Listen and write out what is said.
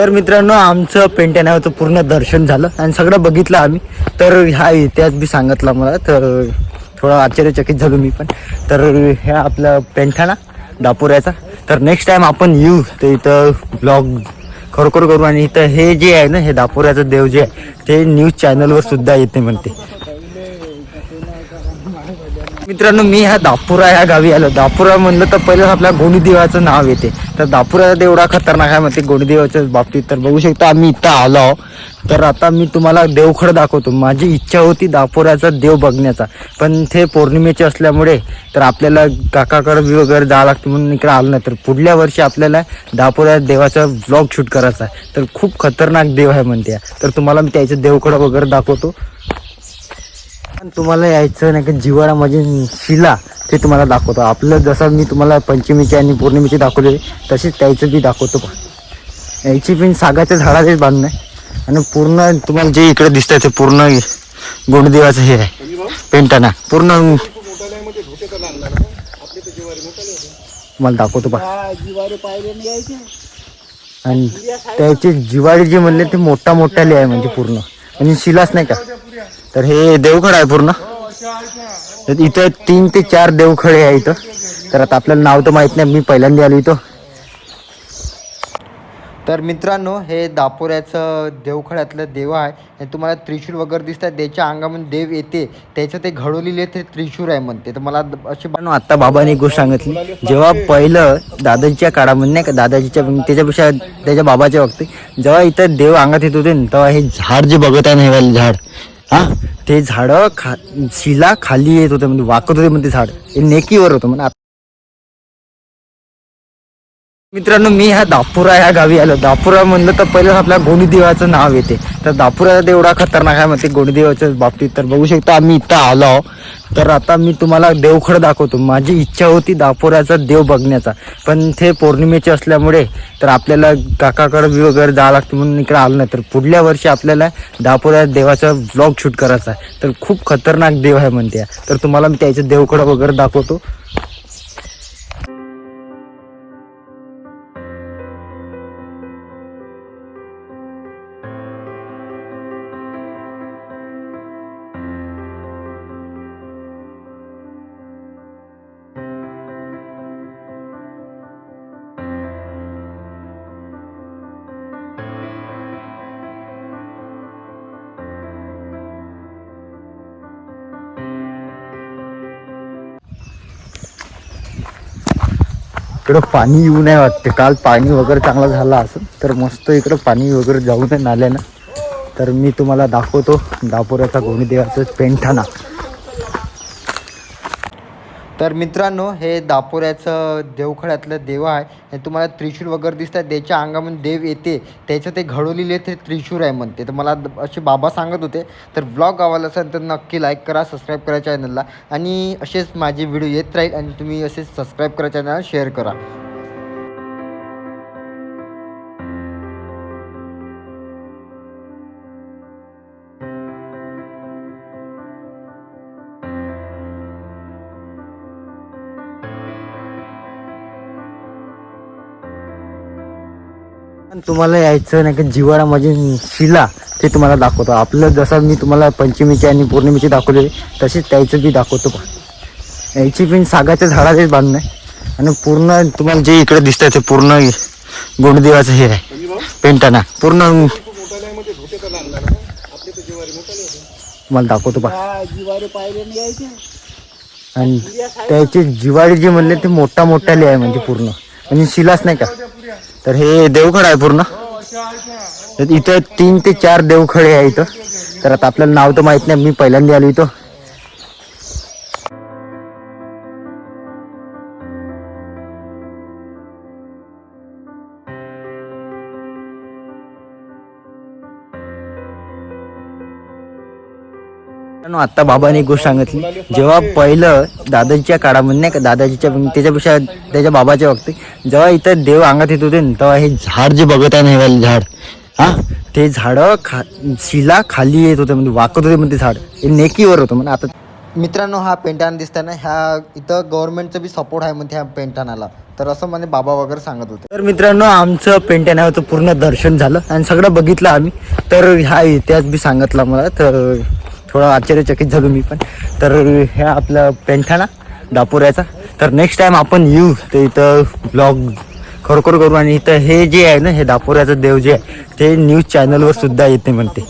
तर मित्रांनो आमचं पेंट्यानावचं पूर्ण दर्शन झालं आणि सगळं बघितलं आम्ही. तर हा इतिहास बी सांगितला मला तर थोडं आश्चर्यचकित झालो मी पण. तर ह्या आपलं पेंठाणा दापुऱ्याचा. तर नेक्स्ट टाईम आपण येऊ ते इथं ब्लॉग खरोखर करू. आणि इथं हे जे आहे ना हे दापुऱ्याचं देव जे आहे ते न्यूज चॅनलवर सुद्धा येते म्हणते. मित्रांनो मी ह्या दापुरा ह्या गावी आलो. दापुरा म्हणलं तर पहिलं आपल्या गोणीदेवाचं नाव येते. तर दापुरा एवढा खतरनाक आहे म्हणते गोणीदेवाच्या बाबतीत तर बघू शकता आम्ही इथं आलो तर आता मी तुम्हाला देवखड दाखवतो. माझी इच्छा होती दापुराचा देव बघण्याचा. पण ते पौर्णिमेचे असल्यामुळे तर आपल्याला काकाकडे बी वगैरे जावं लागतं म्हणून इकडे आलं नाही. तर पुढल्या वर्षी आपल्याला दापुरा देवाचा व्लॉग शूट करायचा आहे. तर खूप खतरनाक देव आहे म्हणते. तर तुम्हाला मी त्याचं देवखड वगैरे दाखवतो. पण तुम्हाला यायचं नाही का जिवाळा म्हणजे शिला ते तुम्हाला दाखवतो. आपलं जसं मी तुम्हाला पंचमीची आणि पौर्णिमेची दाखवले तशीच त्याचं बी दाखवतो पण. याची पण सागाच्या झाडाचेच बांधणं आहे. आणि पूर्ण तुम्हाला जे इकडे दिसतंय ते पूर्ण गोंडदेवाचं हे आहे. पेंटाना. पूर्ण तुम्हाला दाखवतो बा आणि त्याचे जिवाळी जे म्हणले ते मोठा मोठाले आहे म्हणजे पूर्ण. आणि शिलाच नाही का? तर हे देवखड आहे पूर्ण. तर इथं तीन ते चार देवखडे आहे इथं. तर आता आपल्याला नाव तर माहीत नाही मी पहिल्यांदा आलो इथं. तर मित्रांनो हे दापोऱ्याचं देवखड्यातलं देव आहे. हे तुम्हाला त्रिशूळ वगैरे दिसतात त्याच्या अंगामध्ये देव येते. त्याचं ते घडवलेले ते त्रिशूळ आहे म्हणते. तर मला असे बनव आता बाबाने एक गोष्ट सांगितली. जेव्हा पहिलं दादाजीच्या काळामध्ये नाही का दादाजीच्या त्याच्यापेक्षा त्याच्या बाबाच्या वक्ती जेव्हा इथं देव अंगात येत होते तेव्हा हे झाड जे बघत आहे ना हे झाड हा? ते झाडं खा शिला खाली येत होते म्हणजे वाकत होते म्हणजे झाड. हे नेकीवर होतं म्हणजे मित्रांनो मी ह्या दापुरा ह्या गावी आलो. दापुरा म्हणलं तर पहिलं आपल्या गोणीदेवाचं नाव येते. तर दापुरा एवढा खतरनाक आहे म्हणते गोणीदेवाच्या बाबतीत तर बघू शकता आम्ही इथं आलो तर आता मी तुम्हाला देवखड दाखवतो. माझी इच्छा होती दापुराचा देव बघण्याचा. पण ते पौर्णिमेचे असल्यामुळे तर आपल्याला काकाकडे बी वगैरे जावं लागतं म्हणून इकडे आलं नाही. तर पुढल्या वर्षी आपल्याला दापुरा देवाचा व्लॉग शूट करायचा आहे. तर खूप खतरनाक देव आहे म्हणते. तर तुम्हाला मी त्याचं देवखड वगैरे दाखवतो. इकडं पाणी येऊ नाही वाटते. काल पाणी वगैरे चांगलं झालं असं तर मस्त इकडं पाणी वगैरे जाऊ नये नाल्यानं तर मी तुम्हाला दाखवतो दापोऱ्याचा गोणीदेवाचं पेंठाणा तर मित्रांनो हे दापोऱ्याचं देवखड्यातलं देव आहे. हे तुम्हाला त्रिशूळ वगैरे दिसतात त्याच्या अंगामध्ये देव येते. त्याचं ते घडवलेले ते त्रिशूळ आहे म्हणते. तर मला असे बाबा सांगत होते. तर ब्लॉग आवडला असेल तर नक्की लाईक करा सबस्क्राईब करा चॅनलला आणि असेच माझे व्हिडिओ येत राहील आणि तुम्ही असेच सबस्क्राईब करा चॅनलला शेअर करा. पण तुम्हाला यायचं नाही का जिवाळा म्हणजे शिला ते तुम्हाला दाखवतो. आपलं जसं मी तुम्हाला पंचमीची आणि पौर्णिमेची दाखवले तसेच त्याचं बी दाखवतो पण. याची पण सागाच्या झाडाचेच बांधणं आहे. आणि पूर्ण तुम्हाला जे इकडे दिसतंय ते पूर्ण गोंडदेवाचं हे आहे. पेंटाना. पूर्ण तुम्हाला दाखवतो पा आणि त्याचे जिवाळी जे म्हणले ते मोठा मोठाले आहे म्हणजे पूर्ण. आणि शिलाच नाही का? तर हे देवखड आहे पूर्ण. तर इथं तीन ते चार देवखडे आहे इथं. तर आता आपल्याला नाव तर माहीत नाही मी पहिल्यांदा आलो इथं. आता बाबाने एक गोष्ट सांगितली. जेव्हा पहिलं दादाजीच्या काळामध्ये नाही का दादाजीच्या त्याच्यापेक्षा त्याच्या बाबाच्या वक्ती जेव्हा इथं देव अंगात येत होते ना तेव्हा हे झाड जे बघत आहे ना वालं झाड हा? ते झाडं खा शिला खाली येत होते म्हणजे वाकत होते म्हणजे झाड. हे नेकीवर होतं म्हणजे आता मित्रांनो हा पेंटाना दिसताय ना ह्या इथं गव्हर्नमेंटचं बी सपोर्ट आहे म्हणते ह्या पेंटानाला तर असं म्हणजे बाबा वगैरे सांगत होते. तर मित्रांनो आमचं पेंटानाचं पूर्ण दर्शन झालं आणि सगळं बघितलं आम्ही. तर हा इतिहास बी सांगितला मला तर थोडं आश्चर्यचकित झालो मी पण. तर ह्या आपला पेंठाणा दापुऱ्याचा. तर नेक्स्ट टाईम आपण येऊ ते इथं ब्लॉग खरोखर करू. आणि इथं हे जे आहे ना हे दापोऱ्याचं देव जे आहे ते न्यूज चॅनलवर सुद्धा येते म्हणते.